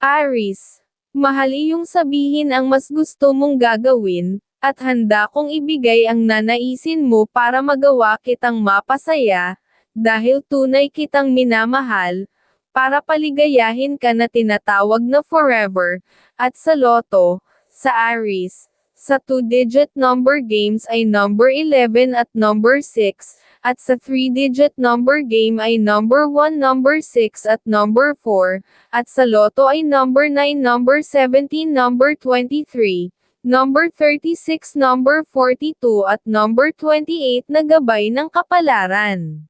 Aris, mahal iyong sabihin ang mas gusto mong gagawin, at handa kong ibigay ang nanaisin mo para magawa kitang mapasaya, dahil tunay kitang minamahal, para paligayahin ka na tinatawag na forever, at sa loto, sa Aris, sa two-digit number games ay number 11 at number 6, at sa three-digit number game ay number 1, number 6 at number 4, at sa loto ay number 9, number 17, number 23, number 36, number 42 at number 28 na gabay ng kapalaran.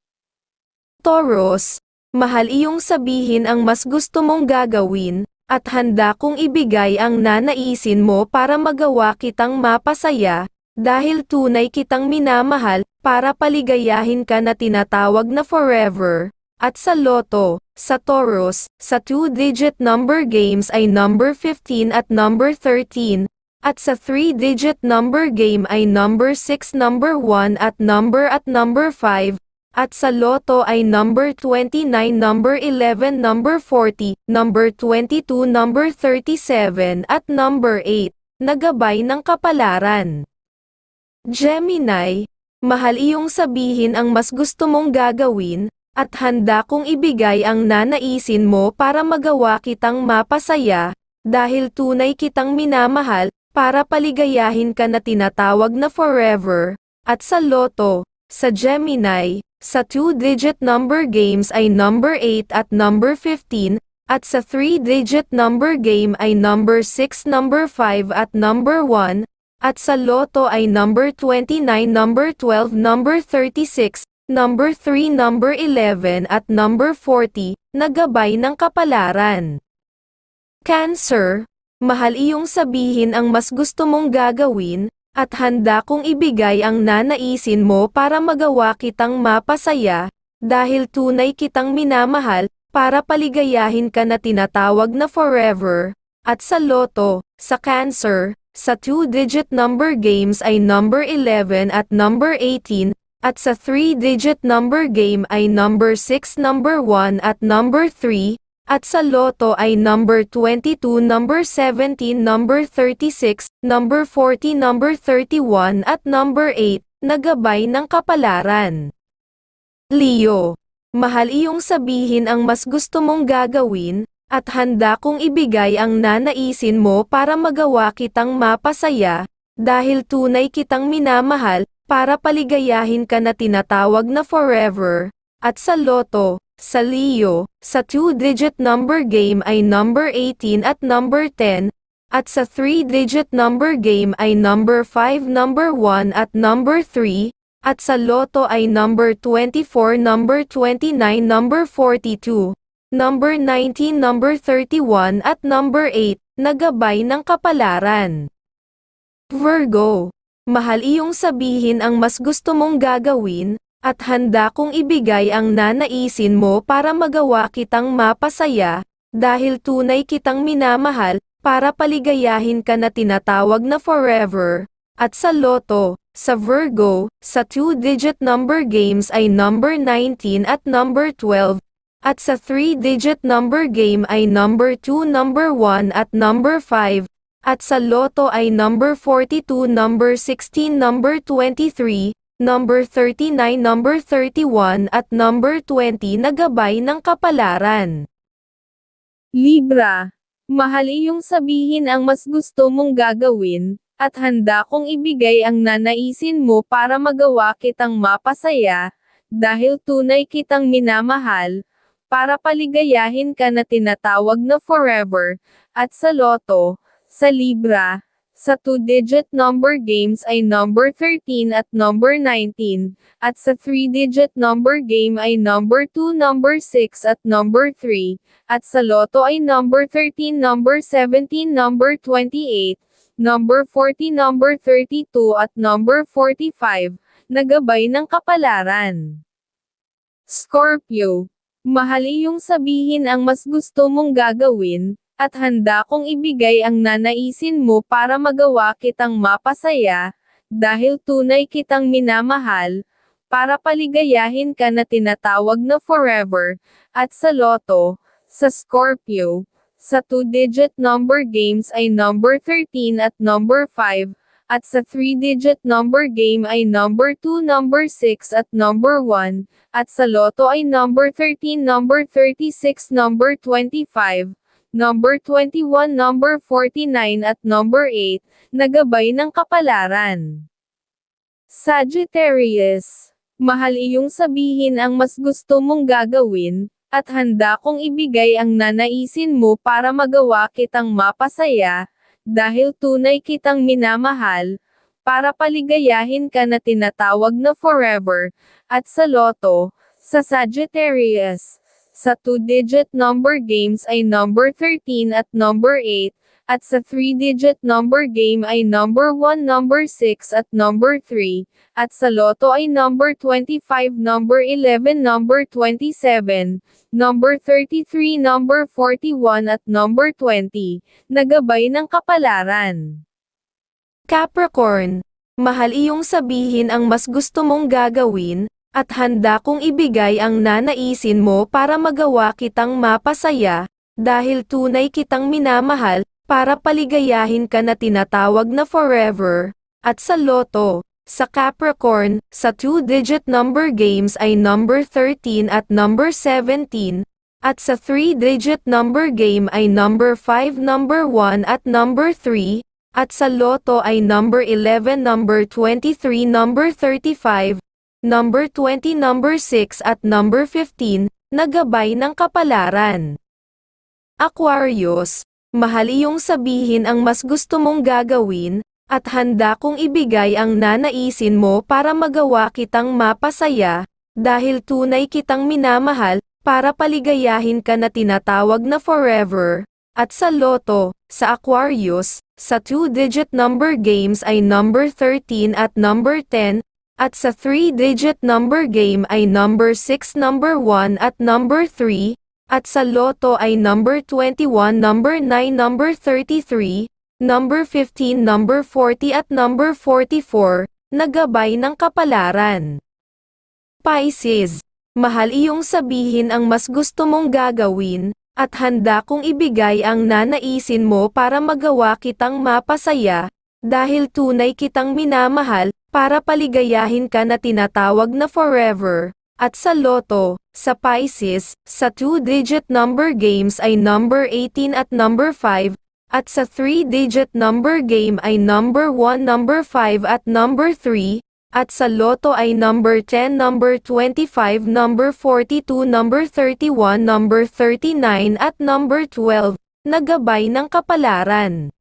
Taurus, mahal iyong sabihin ang mas gusto mong gagawin, at handa kong ibigay ang nanaisin mo para magawa kitang mapasaya, dahil tunay kitang minamahal, para paligayahin ka na tinatawag na forever. At sa loto, sa Taurus, sa two-digit number games ay number 15 at number 13, at sa three-digit number game ay number 6, number 1 at number at number 5, at sa loto ay number 29, number 11, number 40, number 22, number 37 at number 8, nagabay ng kapalaran. Gemini, mahal iyong sabihin ang mas gusto mong gagawin, at handa kong ibigay ang nanaisin mo para magawa kitang mapasaya, dahil tunay kitang minamahal, para paligayahin ka na tinatawag na forever, at sa loto, sa Gemini, sa two-digit number games ay number 8 at number 15, at sa three-digit number game ay number 6, number 5 at number 1, at sa loto ay number 29, number 12, number 36, number 3, number 11 at number 40, nagabay ng kapalaran. Cancer, mahal iyong sabihin ang mas gusto mong gagawin, at handa kong ibigay ang nanaisin mo para magawa kitang mapasaya, dahil tunay kitang minamahal, para paligayahin ka na tinatawag na forever, at sa loto, sa cancer, sa two-digit number games ay number 11 at number 18, at sa three-digit number game ay number 6, number 1 at number 3, at sa loto ay number 22, number 17, number 36, number 40, number 31 at number 8, nagabay ng kapalaran. Leo, mahal iyong sabihin ang mas gusto mong gagawin, at handa kong ibigay ang nanaisin mo para magawa kitang mapasaya, dahil tunay kitang minamahal, para paligayahin ka na tinatawag na forever, at sa loto, sa Leo, sa two-digit number game ay number 18 at number 10, at sa three-digit number game ay number 5, number 1 at number 3, at sa loto ay number 24, number 29, number 42, number 19, number 31 at number 8, nagabay ng kapalaran. Virgo, mahal iyong sabihin ang mas gusto mong gagawin, at handa kong ibigay ang nanaisin mo para magawa kitang mapasaya, dahil tunay kitang minamahal, para paligayahin ka na tinatawag na forever, at sa loto, sa Virgo, sa two-digit number games ay number 19 at number 12, at sa three-digit number game ay number 2, number 1 at number 5, at sa loto ay number 42, number 16, number 23, number 39, number 31 at number 20 na gabay ng kapalaran. Libra, mahal iyong sabihin ang mas gusto mong gagawin, at handa kong ibigay ang nanaisin mo para magawa kitang mapasaya, dahil tunay kitang minamahal, para paligayahin ka na tinatawag na forever, at sa loto, sa Libra, sa two-digit number games ay number 13 at number 19, at sa three-digit number game ay number 2, number 6 at number 3, at sa loto ay number 13, number 17, number 28, number 40, number 32 at number 45, nagabay ng kapalaran. Scorpio, mahal iyong sabihin ang mas gusto mong gagawin, at handa kong ibigay ang nanaisin mo para magawa kitang mapasaya, dahil tunay kitang minamahal, para paligayahin ka na tinatawag na forever, at sa loto, sa Scorpio, Sa 2-digit number games ay number 13 at number 5, at sa 3-digit number game ay number 2, number 6 at number 1, at sa loto ay number 13, number 36, number 25, number 21, number 49 at number 8, nagabay ng kapalaran. Sagittarius, mahal iyong sabihin ang mas gusto mong gagawin, at handa kong ibigay ang nanaisin mo para magawa kitang mapasaya, dahil tunay kitang minamahal, para paligayahin ka na tinatawag na forever, at sa loto, sa Sagittarius, sa 2-digit number games ay number 13 at number 8, at sa 3-digit number game ay number 1, number 6 at number 3, at sa loto ay number 25, number 11, number 27, number 33, number 41 at number 20, nagabay ng kapalaran. Capricorn, mahal iyong sabihin ang mas gusto mong gagawin, at handa kong ibigay ang nanaisin mo para magawa kitang mapasaya, dahil tunay kitang minamahal, para paligayahin ka na tinatawag na forever, at sa loto, sa Capricorn, sa two-digit number games ay number 13 at number 17, at sa three-digit number game ay number 5, number 1 at number 3, at sa loto ay number 11, number 23, number 35, number 20, number 6 at number 15, nagabay ng kapalaran. Aquarius, mahal iyong sabihin ang mas gusto mong gagawin, at handa kong ibigay ang nanaisin mo para magawa kitang mapasaya, dahil tunay kitang minamahal, para paligayahin ka na tinatawag na forever, at sa loto, sa Aquarius, sa two-digit number games ay number 13 at number 10, at sa three-digit number game ay number 6, number 1 at number 3, at sa loto ay number 21, number 9, number 33, number 15, number 40 at number 44, nagabay ng kapalaran. Pisces, mahal iyong sabihin ang mas gusto mong gagawin, at handa kong ibigay ang nanaisin mo para magawa kitang mapasaya, dahil tunay kitang minamahal, para paligayahin ka na tinatawag na forever, at sa loto, sa Pisces, sa two-digit number games ay number 18 at number 5, at sa three-digit number game ay number 1, number 5 at number 3, at sa loto ay number 10, number 25, number 42, number 31, number 39 at number 12, nagabay ng kapalaran.